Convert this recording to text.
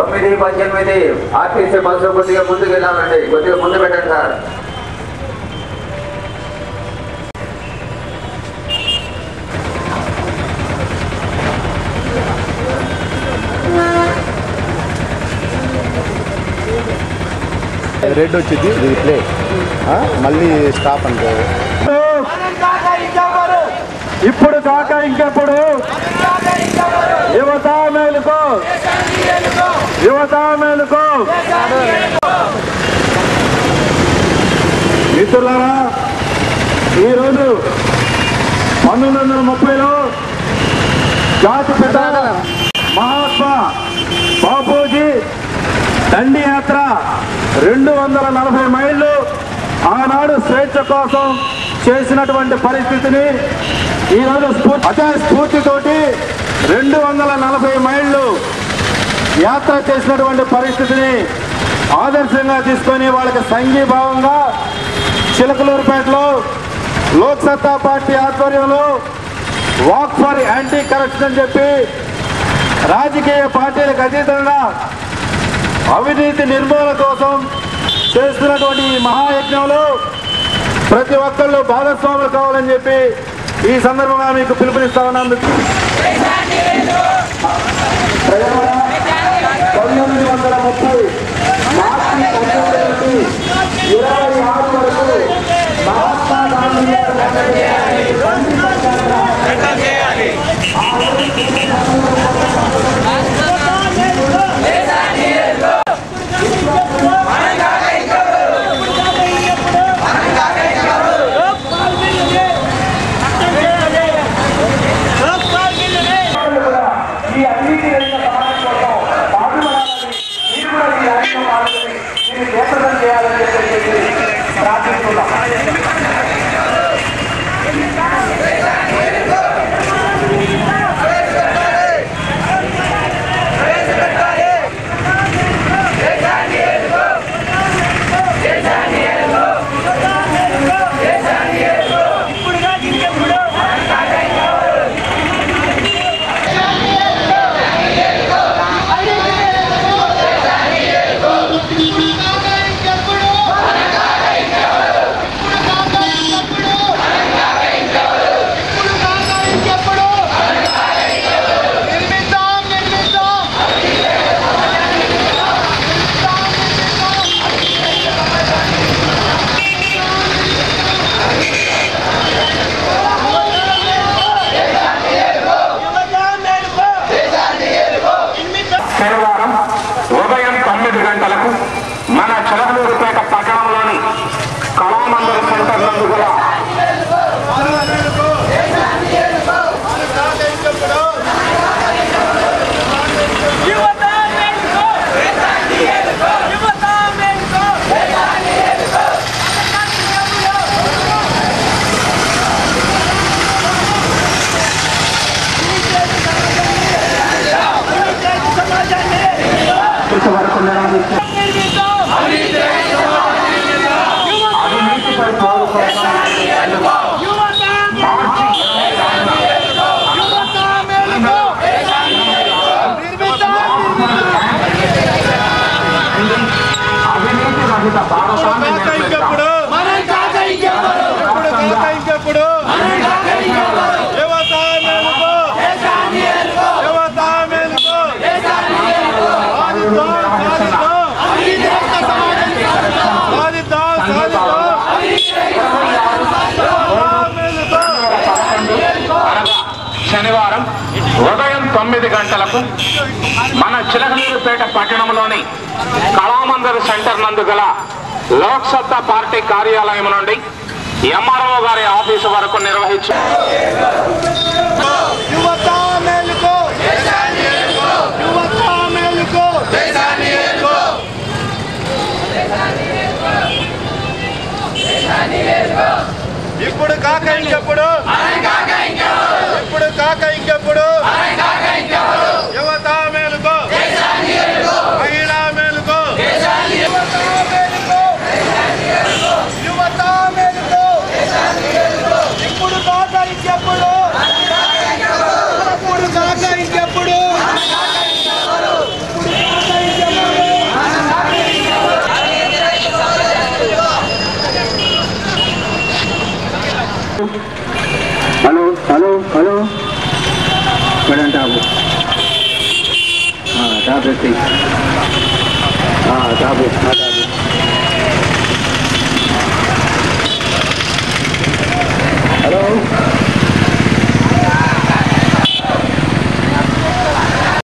తొమ్మిది పద్దెనిమిది RTC bus కొద్దిగా ముందుకు వెళ్ళాలండి. కొద్దిగా ముందు పెట్టండి సార్. రెడ్ వచ్చింది. ఇది ప్లే. ఆ, మళ్ళీ స్టాప్ అనుకో ఇప్పుడు కాక ఇంకెప్పుడు యువత మేలుకో మిత్రులారా ఈరోజు పంతొమ్మిది వందల ముప్పైలో జాతిపిత మహాత్మా బాపూజీ దండి యాత్ర రెండు వందల నలభై మైళ్ళు ఆనాడు స్వేచ్ఛ కోసం చేసినటువంటి పరిస్థితిని ఈరోజు అదే స్ఫూర్తితోటి రెండు వందల నలభై మైళ్ళు యాత్ర చేసినటువంటి పరిస్థితిని ఆదర్శంగా తీసుకొని వాళ్ళకి సంఘీభావంగా చిలకలూరుపేటలో లోక్ సత్తా పార్టీ ఆధ్వర్యంలో వాక్ ఫర్ యాంటీ కరప్షన్ అని చెప్పి రాజకీయ పార్టీలకు అతీతంగా అవినీతి నిర్మూలన కోసం చేస్తున్నటువంటి ఈ మహాయజ్ఞంలో ప్రతి ఒక్కళ్ళు భాగస్వాములు కావాలని చెప్పి ఈ సందర్భంగా మీకు పిలుపునిస్తా ఉన్నాను మన చిలకలూరుపేట పట్టణంలోని కళామందిర సెంటర్ నందు కూడా తొమ్మిది గంటలకు మన చిలకలూరుపేట పట్టణంలోని కళామందిర్ సెంటర్ నందు గల లోక్సత్తా పార్టీ కార్యాలయం నుండి ఎంఆర్ఓ గారి ఆఫీసు వరకు నిర్వహించు ఇప్పుడు కాక ఎప్పుడు हेलो हेलो हेलो करंट आप हाँ आप हाँ